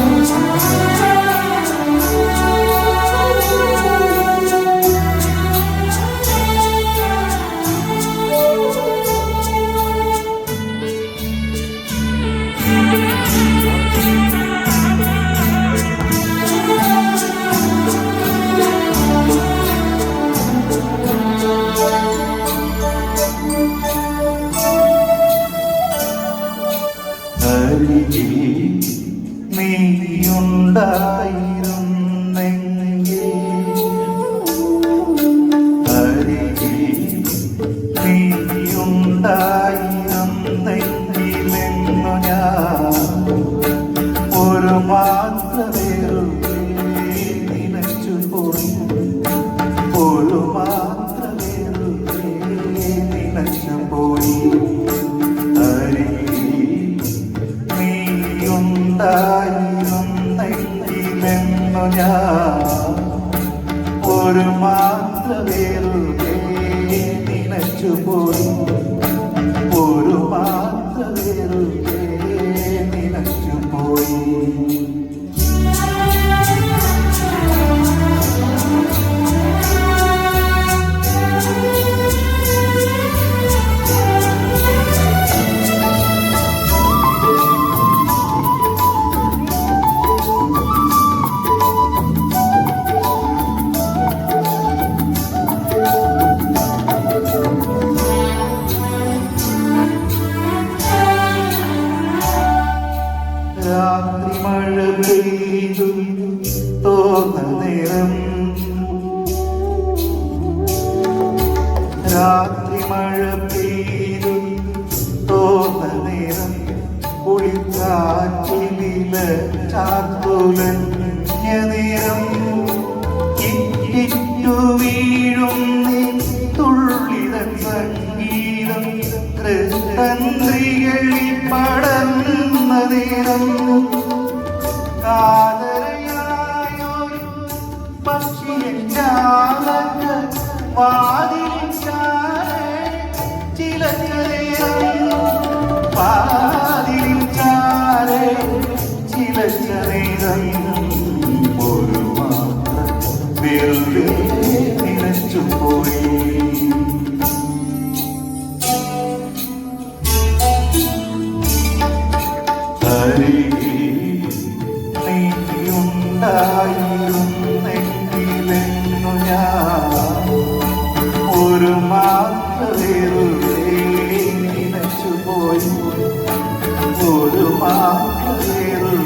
曾经。നീയുണ്ടായിരുന്നെങ്കിൽ അരികിൽ നീയുണ്ടായിരുന്നെങ്കിലെന്നു ഞാൻ ഒരു മാത്രമേറുകേ നിനച്ചു പോയി ഒരു മാത്രമേറുകേ നിനച്ചു പോയി അരികിൽ നീയുണ്ടായിരുന്നെങ്കിലെന്നു ഞാൻ. ഒരു മാത്രമേ നിനച്ചു പോയി നേരം രാത്രി മഴ പെയ്തു. തോന്ന നേരം കുളിക്കാറ്റിലില ചാത്തുലഞ്ഞ നേരം ഇറ്റിറ്റു വീഴുന്നി. തുള്ളിതൻ സംഗീതം. തന്ത്രികളിൽ നീയുണ്ടായിരുന്നെങ്കിലെന്നു ഞാൻ ഒരു മാത്രമേറുകേ നിനച്ചു പോയി ഒരു മാത്രമേറുകേ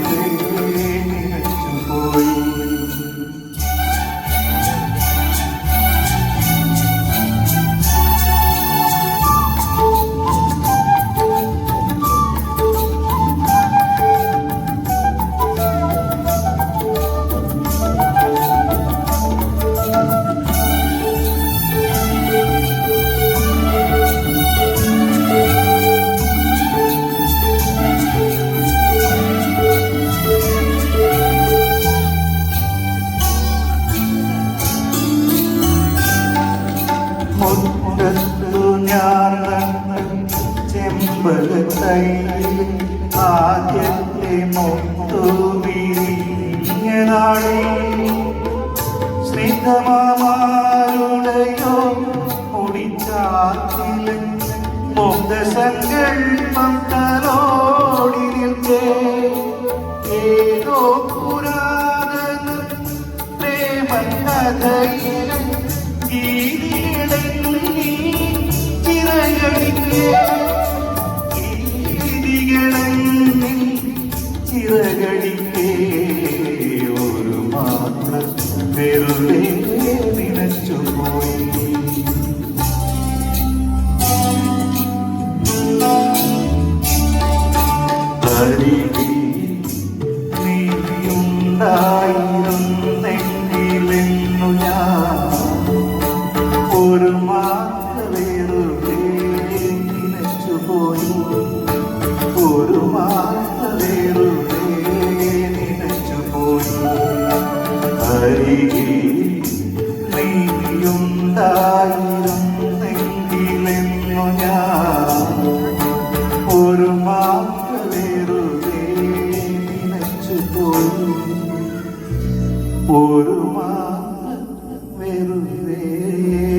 മുറ്റത്തു ഞാൻ ചെമ്പകത്തൈയിൽ നിൽക്കേ. ഏതോ പുരാതന ചിറകടിക്കേ ഒരു മാത്രം വെറുതെ നിനച്ചു வேறு வேறு